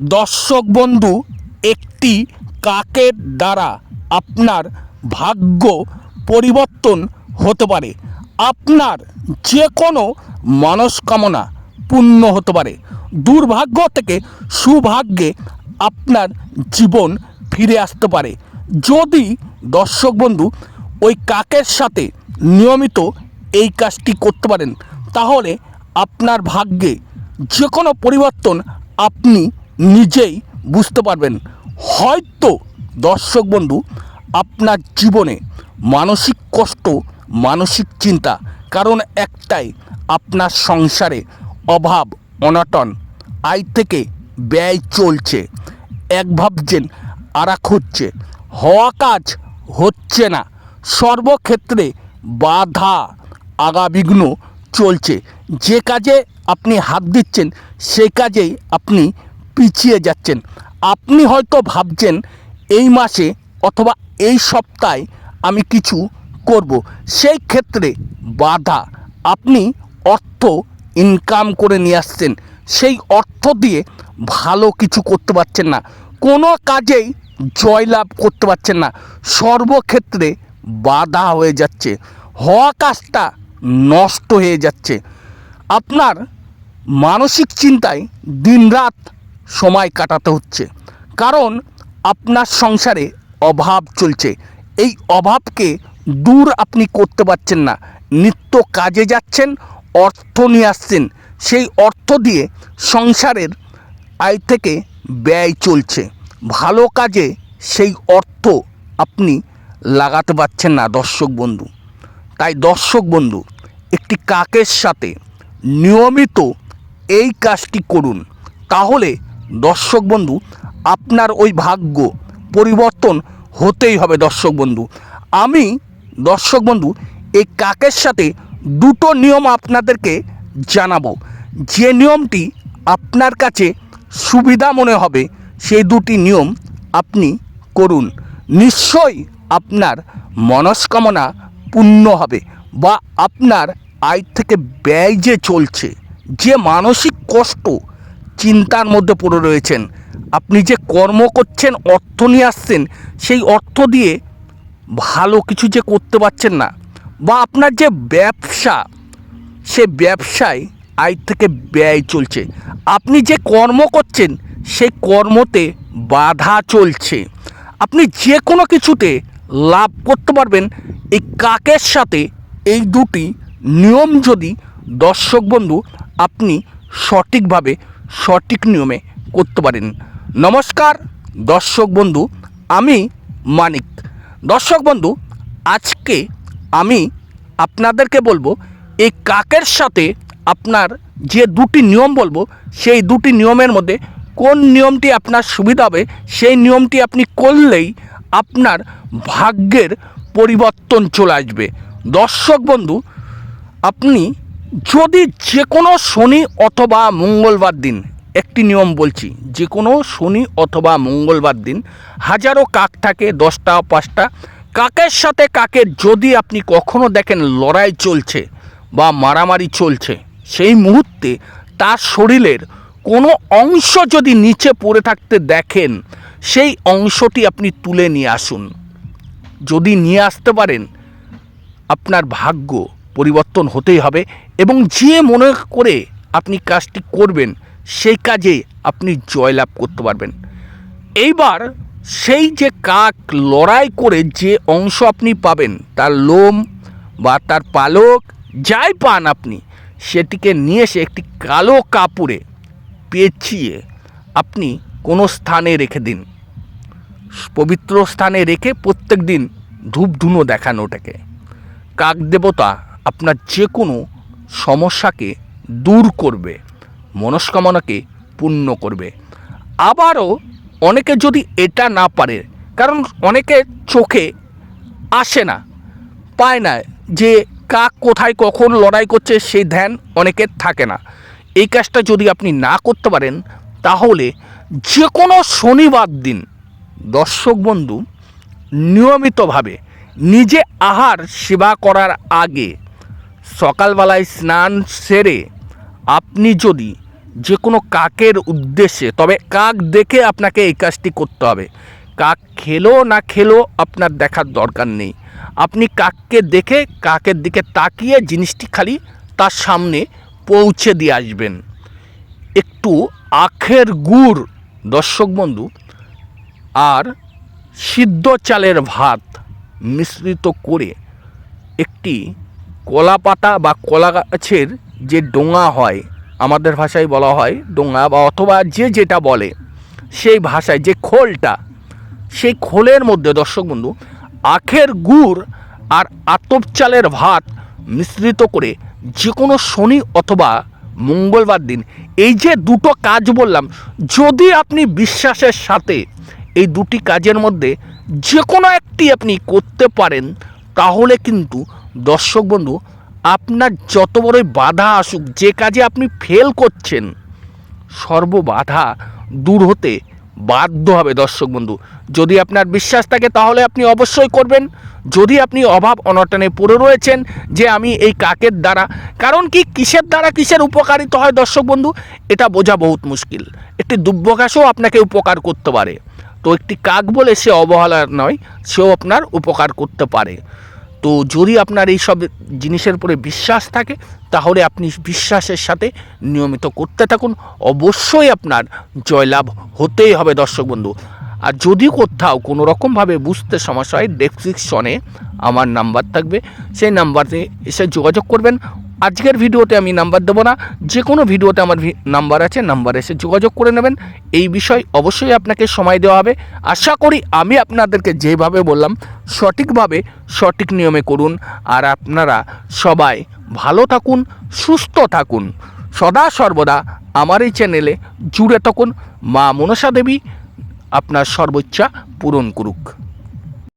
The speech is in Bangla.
দর্শক বন্ধু, একটি কাকের দ্বারা আপনার ভাগ্য পরিবর্তন হতে পারে। আপনার যে কোনো মনস্কামনা পূর্ণ হতে পারে। দুর্ভাগ্য থেকে সুভাগ্যে আপনার জীবন ফিরে আসতে পারে। যদি দর্শক বন্ধু, ওই কাকের সাথে নিয়মিত এই কাজটি করতে পারেন, তাহলে আপনার ভাগ্যে যে কোনো পরিবর্তন আপনি নিজেই বুঝতে পারবেন। হয়তো দর্শক বন্ধু, আপনার জীবনে মানসিক কষ্ট, মানসিক চিন্তা, কারণ একটাই, আপনার সংসারে অভাব, অনটন, আয় থেকে ব্যয় চলছে। এক ভাবছেন, আরাক হচ্ছে। হওয়া কাজ হচ্ছে না। সর্বক্ষেত্রে বাধা, আগাবিঘ্ন চলছে। যে কাজে আপনি হাত দিচ্ছেন সেই কাজেই আপনি পিছিয়ে যাচ্ছেন। আপনি হয়তো ভাবছেন, এই মাসে অথবা এই সপ্তাহে আমি কিছু করব। সেই ক্ষেত্রে বাধা। আপনি অর্থ ইনকাম করে নিয়ে আসছেন। সেই অর্থ দিয়ে ভালো কিছু করতে পারছেন না। কোনো কাজেই জয়লাভ করতে পারছেন না। সর্বক্ষেত্রে বাধা হয়ে যাচ্ছে। হওয়া কাজটা নষ্ট হয়ে যাচ্ছে। আপনার মানসিক চিন্তায় দিনরাত সময় কাটাতে হচ্ছে। কারণ আপনার সংসারে অভাব চলছে। এই অভাবকে দূর আপনি করতে পারছেন না। নিত্য কাজে যাচ্ছেন, অর্থ নিয়ে আসছেন। সেই অর্থ দিয়ে সংসারের আয় থেকে ব্যয় চলছে। ভালো কাজে সেই অর্থ আপনি লাগাতে পারছেন না, দর্শক বন্ধু। তাই দর্শক বন্ধু, একটি কাকের সাথে নিয়মিত এই কাজটি করুন। তাহলে দর্শক বন্ধু, আপনার ওই ভাগ্য পরিবর্তন হতেই হবে দর্শক বন্ধু। আমি, দর্শক বন্ধু, এই কাকের সাথে দুটো নিয়ম আপনাদেরকে জানাব। যে নিয়মটি আপনার কাছে সুবিধা মনে হবে, সেই দুটি নিয়ম আপনি করুন। নিশ্চয়ই আপনার মনস্কামনা পূর্ণ হবে বা আপনার আয় থেকে ব্যয় যে চলছে, যে মানসিক কষ্ট চিন্তার মধ্যে পড়ে রয়েছেন। আপনি যে কর্ম করছেন, অর্থ নিয়ে আসছেন, সেই অর্থ দিয়ে ভালো কিছু যে করতে পারছেন না, বা আপনার যে ব্যবসা, সে ব্যবসায় আয় থেকে ব্যয় চলছে। আপনি যে কর্ম করছেন, সেই কর্মতে বাধা চলছে। আপনি যে কোনো কিছুতে লাভ করতে পারবেন। এই কাকের সাথে এই দুটি নিয়ম যদি দর্শক বন্ধু, আপনি সঠিকভাবে সঠিক নিয়মে করতে পারেন। নমস্কার, দর্শক বন্ধু, আমি মানিক। দর্শক বন্ধু, আজকে আমি আপনাদেরকে বলব, এই কাকের সাথে আপনার যে দুটি নিয়ম বলব, সেই দুটি নিয়মের মধ্যে কোন নিয়মটি আপনার সুবিধা হবে, সেই নিয়মটি আপনি করলেই আপনার ভাগ্যের পরিবর্তন চলে আসবে। দর্শক বন্ধু, আপনি যদি যে কোনো শনি অথবা মঙ্গলবার দিন, একটি নিয়ম বলছি যে কোনো শনি অথবা মঙ্গলবার দিন, হাজারো কাক থাকে, দশটা, পাঁচটা, কাকের সাথে কাকের যদি আপনি কখনো দেখেন লড়াই চলছে বা মারামারি চলছে, সেই মুহূর্তে তার শরীরের কোনো অংশ যদি নিচে পড়ে থাকতে দেখেন, সেই অংশটি আপনি তুলে নিয়ে আসুন। যদি নিয়ে আসতে পারেন, আপনার ভাগ্য পরিবর্তন হতেই হবে এবং যে মনে করে আপনি কাজটি করবেন, সেই কাজে আপনি জয়লাভ করতে পারবেন। এইবার সেই যে কাক লড়াই করে যে অংশ আপনি পাবেন, তার লোম বা তার পালক যাই পান আপনি, সেটিকে নিয়ে এসে একটি কালো কাপড়ে পেঁচিয়ে আপনি কোনো স্থানে রেখে দিন। পবিত্র স্থানে রেখে প্রত্যেক দিন ধূপ ধুনো দেখান ওটাকে। কাক দেবতা আপনার যে কোনো সমস্যাকে দূর করবে, মনস্কামনাকে পূর্ণ করবে। আবারও অনেকে যদি এটা না পারে, কারণ অনেকে চোখে আসে না, পায় না যে কাক কোথায়, কখন লড়াই করছে, সেই ধ্যান অনেকের থাকে না। এই কাজটা যদি আপনি না করতে পারেন, তাহলে যে কোনো শনিবার দিন দর্শক বন্ধু, নিয়মিতভাবে নিজে আহার সেবা করার আগে সকালবেলায় স্নান সেরে আপনি যদি যে কোনো কাকের উদ্দেশ্যে, তবে কাক দেখে আপনাকে এই কাজটি করতে হবে। কাক খেলো না খেলো আপনার দেখার দরকার নেই। আপনি কাককে দেখে, কাকের দিকে তাকিয়ে জিনিসটি খালি তার সামনে পৌঁছে দিয়ে আসবেন। একটু আখের গুড়, দর্শক বন্ধু, আর সিদ্ধ চালের ভাত মিশ্রিত করে একটি কলা পাতা বা কলা গাছের যে ডোঙা হয়, আমাদের ভাষায় বলা হয় ডোঙা বা অথবা যে যেটা বলে, সেই ভাষায় যে খোলটা, সেই খোলের মধ্যে দর্শক বন্ধু, আখের গুড় আর আতপ চালের ভাত মিশ্রিত করে যে কোনো শনি অথবা মঙ্গলবার দিন, এই যে দুটো কাজ বললাম, যদি আপনি বিশ্বাসের সাথে এই দুটি কাজের মধ্যে যে কোনো একটি আপনি করতে পারেন, তাহলে কিন্তু দর্শক বন্ধু, আপনার যত বড়ই বাধা আসুক, যে কাজে আপনি ফেল করছেন, সর্ববাধা দূর হতে বাধ্য হবে দর্শক বন্ধু। যদি আপনার বিশ্বাস থাকে, তাহলে আপনি অবশ্যই করবেন। যদি আপনি অভাব অনটনে পড়ে রয়েছেন যে আমি এই কাকের দ্বারা, কারণ কি কিসের দ্বারা কিসের উপকারিত হয় দর্শক বন্ধু, এটা বোঝা বহুত মুশকিল। একটি দুর্বঘাসও আপনাকে উপকার করতে পারে। তো একটি কাক বলে সে অবহেলা নয়, সেও আপনার উপকার করতে পারে। তো যদি আপনার এই সব জিনিসের উপরে বিশ্বাস থাকে, তাহলে আপনি বিশ্বাসের সাথে নিয়মিত করতে থাকুন। অবশ্যই আপনার জয়লাভ হতেই হবে দর্শক বন্ধু। আর যদি কোথাও কোনো রকমভাবে বুঝতে সমস্যা হয় ডেসক্রিপশনে আমার নাম্বার থাকবে। সেই নাম্বারে এসে যোগাযোগ করবেন। আজকের ভিডিওতে আমি নাম্বার দেবো না যে কোনো ভিডিওতে আমার নাম্বার আছে, নাম্বার এসে যোগাযোগ করে নেবেন। এই বিষয় অবশ্যই আপনাকে সময় দেওয়া হবে। আশা করি আমি আপনাদেরকে যেভাবে বললাম, সঠিকভাবে সঠিক নিয়মে করুন। আর আপনারা সবাই ভালো থাকুন, সুস্থ থাকুন। সদা সর্বদা আমার এই চ্যানেলে জুড়ে থাকুন। মা মনসা দেবী, আপনার সর্বোচ্চা পূরণ করুক।